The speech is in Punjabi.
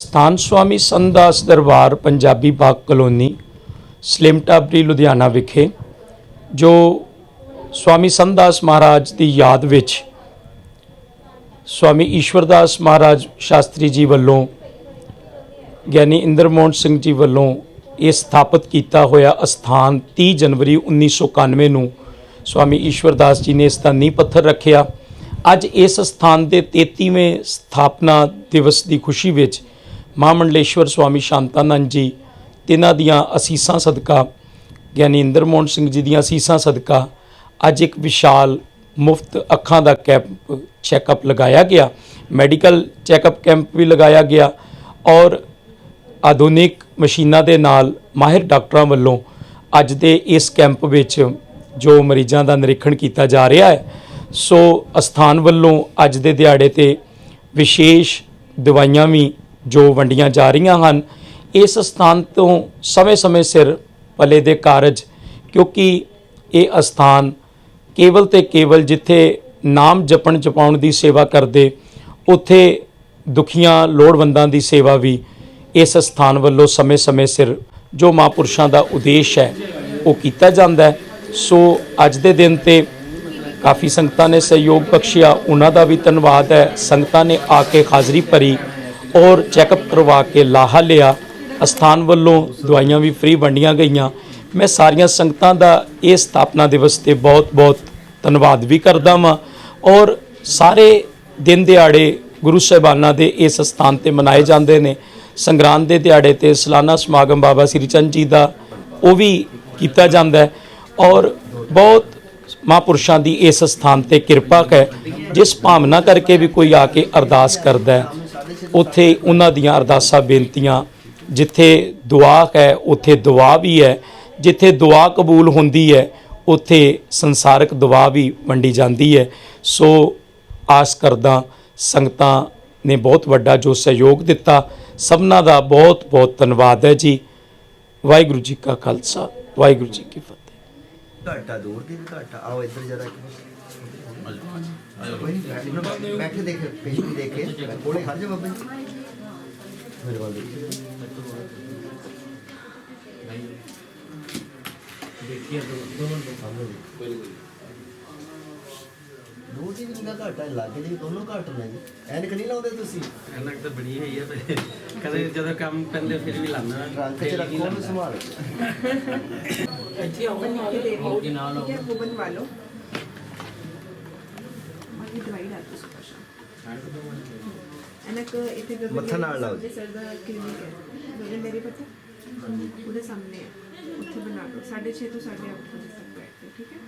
ਸਥਾਨ ਸਵਾਮੀ ਸੰਦਾਸ ਦਰਬਾਰ, ਪੰਜਾਬੀ ਬਾਗ ਕਲੋਨੀ ਸਲਿਮਟਾਬਰੀ ਲੁਧਿਆਣਾ ਵਿਖੇ, ਜੋ ਸਵਾਮੀ ਸੰਦਾਸ ਮਹਾਰਾਜ ਦੀ ਯਾਦ ਵਿੱਚ ਸਵਾਮੀ ਈਸ਼ਵਰਦਾਸ ਮਹਾਰਾਜ ਸ਼ਾਸਤਰੀ ਜੀ ਵੱਲੋਂ, ਗਿਆਨੀ ਇੰਦਰਮੋਹਨ ਸਿੰਘ ਜੀ ਵੱਲੋਂ ਇਹ ਸਥਾਪਿਤ ਕੀਤਾ ਹੋਇਆ ਅਸਥਾਨ 30 ਜਨਵਰੀ 1991 ਨੂੰ ਸਵਾਮੀ ਈਸ਼ਵਰਦਾਸ ਜੀ ਨੇ ਇਸ ਦਾ ਨੀਂਹ ਪੱਥਰ ਰੱਖਿਆ। ਅੱਜ ਇਸ ਸਥਾਨ ਦੇ 33ਵੇਂ ਸਥਾਪਨਾ ਦਿਵਸ ਦੀ ਖੁਸ਼ੀ ਵਿੱਚ ਮਹਾਮੰਡਲੇਸ਼ਵਰ ਸਵਾਮੀ ਸ਼ਾਂਤਾਨੰਦ ਜੀ, ਤਿਨਾਂ ਦੀਆਂ ਅਸੀਸਾਂ ਸਦਕਾ, ਗਿਆਨੀ ਇੰਦਰ ਮੋਹਨ ਸਿੰਘ ਜੀ ਦੀਆਂ ਅਸੀਸਾਂ ਸਦਕਾ, ਅੱਜ ਇੱਕ ਵਿਸ਼ਾਲ ਮੁਫਤ ਅੱਖਾਂ ਦਾ ਕੈਂਪ, ਚੈੱਕਅਪ ਲਗਾਇਆ ਗਿਆ, ਮੈਡੀਕਲ ਚੈੱਕਅਪ ਕੈਂਪ ਵੀ ਲਗਾਇਆ ਗਿਆ ਔਰ ਆਧੁਨਿਕ ਮਸ਼ੀਨਾਂ ਦੇ ਨਾਲ ਮਾਹਿਰ ਡਾਕਟਰਾਂ ਵੱਲੋਂ ਅੱਜ ਦੇ ਇਸ ਕੈਂਪ ਵਿੱਚ ਜੋ ਮਰੀਜ਼ਾਂ ਦਾ ਨਿਰੀਖਣ ਕੀਤਾ ਜਾ ਰਿਹਾ ਹੈ ਸੋ ਅਸਥਾਨ ਵੱਲੋਂ ਅੱਜ ਦੇ ਦਿਹਾੜੇ ਤੇ ਵਿਸ਼ੇਸ਼ ਦਵਾਈਆਂ ਵੀ ਜੋ ਵੰਡੀਆਂ ਜਾ ਰਹੀਆਂ ਹਨ, ਇਸ ਸਥਾਨ ਤੋਂ ਸਮੇਂ-ਸਮੇਂ ਸਿਰ ਭਲੇ ਦੇ ਕਾਰਜ, ਕਿਉਂਕਿ ਇਹ ਅਸਥਾਨ ਕੇਵਲ ਤੇ ਕੇਵਲ ਜਿੱਥੇ ਨਾਮ ਜਪਣ ਜਪਾਉਣ ਦੀ ਸੇਵਾ ਕਰਦੇ, ਉੱਥੇ ਦੁਖੀਆਂ, ਲੋੜਵੰਦਾਂ ਦੀ ਸੇਵਾ ਵੀ ਇਸ ਸਥਾਨ ਵੱਲੋਂ ਸਮੇਂ-ਸਮੇਂ ਸਿਰ ਜੋ ਮਹਾਂਪੁਰਸ਼ਾਂ ਦਾ ਉਦੇਸ਼ ਹੈ, ਉਹ ਕੀਤਾ ਜਾਂਦਾ ਸੋ ਅੱਜ ਦੇ ਦਿਨ ਤੇ ਕਾਫੀ ਸੰਗਤਾਂ ਨੇ ਸਹਿਯੋਗ ਬਖਸ਼ਿਆ, ਉਹਨਾਂ ਦਾ ਵੀ ਧੰਨਵਾਦ ਹੈ। ਸੰਗਤਾਂ ਨੇ ਆ ਕੇ ਹਾਜ਼ਰੀ ਭਰੀ ਔਰ ਚੈੱਕਅਪ ਕਰਵਾ ਕੇ ਲਾਹਾ ਲਿਆ। ਅਸਥਾਨ ਵੱਲੋਂ ਦਵਾਈਆਂ ਵੀ ਫ੍ਰੀ ਵੰਡੀਆਂ ਗਈਆਂ। ਮੈਂ ਸਾਰੀਆਂ ਸੰਗਤਾਂ ਦਾ ਇਹ ਸਥਾਪਨਾ ਦਿਵਸ ਤੇ ਬਹੁਤ-ਬਹੁਤ ਧੰਨਵਾਦ ਵੀ ਕਰਦਾ ਹਾਂ ਔਰ ਸਾਰੇ ਦਿਨ ਦਿਹਾੜੇ ਗੁਰੂ ਸਾਹਿਬਾਨਾਂ ਦੇ ਇਸ ਸਥਾਨ ਤੇ ਮਨਾਏ ਜਾਂਦੇ ਨੇ। ਸੰਗਰਾਂਦ ਦੇ ਦਿਹਾੜੇ ਤੇ ਸਾਲਾਨਾ ਸਮਾਗਮ ਬਾਬਾ ਸ੍ਰੀ ਚੰਦ ਜੀ ਦਾ ਉਹ ਵੀ ਕੀਤਾ ਜਾਂਦਾ ਹੈ ਔਰ ਬਹੁਤ ਮਹਾਂਪੁਰਸ਼ਾਂ ਦੀ ਇਸ ਸਥਾਨ ਤੇ ਕਿਰਪਾ ਹੈ, ਜਿਸ ਭਾਵਨਾ ਕਰਕੇ ਵੀ ਕੋਈ ਆ ਕੇ ਅਰਦਾਸ ਕਰਦਾ ਉੱਥੇ ਉਹਨਾਂ ਦੀਆਂ ਅਰਦਾਸਾਂ ਬੇਨਤੀਆਂ, ਜਿੱਥੇ ਦੁਆ ਹੈ, ਉੱਥੇ ਦੁਆ ਵੀ ਹੈ। ਜਿੱਥੇ ਦੁਆ ਕਬੂਲ ਹੁੰਦੀ ਹੈ, ਉੱਥੇ ਸੰਸਾਰਿਕ ਦੁਆ ਵੀ ਵੰਡੀ ਜਾਂਦੀ ਹੈ। ਸੋ ਆਸ ਕਰਦਾ, ਸੰਗਤਾਂ ਨੇ ਬਹੁਤ ਵੱਡਾ ਜੋ ਸਹਿਯੋਗ ਦਿੱਤਾ। ਸਭਨਾਂ ਦਾ ਬਹੁਤ ਬਹੁਤ ਧੰਨਵਾਦ ਹੈ ਜੀ। ਵਾਹਿਗੁਰੂ ਜੀ ਕਾ ਖਾਲਸਾ, ਵਾਹਿਗੁਰੂ ਜੀ ਕੀ ਫਤਿਹ। ਘਾਟਾ ਦੂਰ ਦੀ ਵੀ ਘਾਟਾ। ਆਓ ਇੱਧਰ ਜਰਾ ਕੋਈ ਬੈਠ- ਬੈਠੇ ਦੇਖ ਪੇਸ਼ੈਂਟ ਦੇਖ। ਕੇ ਕੋਲੇ ਖੜ ਜਾ ਬਾਬਾ ਜੀ। ਮੇਰੇ ਵੱਲ ਦੇਖੋ। ਦੂਰ ਦੀ ਵੀ ਨਿਗਾਹ ਘੱਟ ਲੱਗੇ ਦੀ ਦੋਨੋਂ ਘੱਟ ਨੇ। ਜੀ ਐਨਕ ਨਹੀਂ ਲਾਉਂਦੇ ਤੁਸੀਂ? ਐਨਕ ਤਾਂ ਬੜੀ ਹੋਈ ਹੈ ਤੇ ਕਦੇ ਜਦੋਂ ਕੰਮ ਪੈਂਦੇ ਫਿਰ ਵੀ ਲਾਉਂਦਾ ਟਰੰਕ 'ਚ ਰੱਖੋ ਉਹਨੂੰ ਸੰਭਾਲ। ਇੱਥੇ ਆਉਂ ਬਣ ਕੇ ਦੇ ਦਿਓ। ਨਾਲ ਠੀਕ ਹੈ ਉਹ ਬਣਵਾ ਲਓ। ਔਰ ਇਹ ਦਵਾਈ ਲਾ ਦਿਓ ਸੁਪਰ ਸ਼ਾਮ ਐਨਕ ਇੱਥੇ ਗਗਨ ਮੱਥਾ ਨਾਲ ਲਾਓ ਜੀ। ਸਰ ਦਾ ਕਲੀਨਿਕ ਹੈ। ਗਗਨ ਮੇਰੇ ਪਤਾ? ਉਹਦੇ ਸਾਹਮਣੇ ਹੈ। ਉੱਥੇ ਬਣਾ ਲਓ। 6:30 ਤੋਂ 8:30 ਵਜੇ ਤੱਕ ਬੈਠ ਕੇ ਠੀਕ ਹੈ?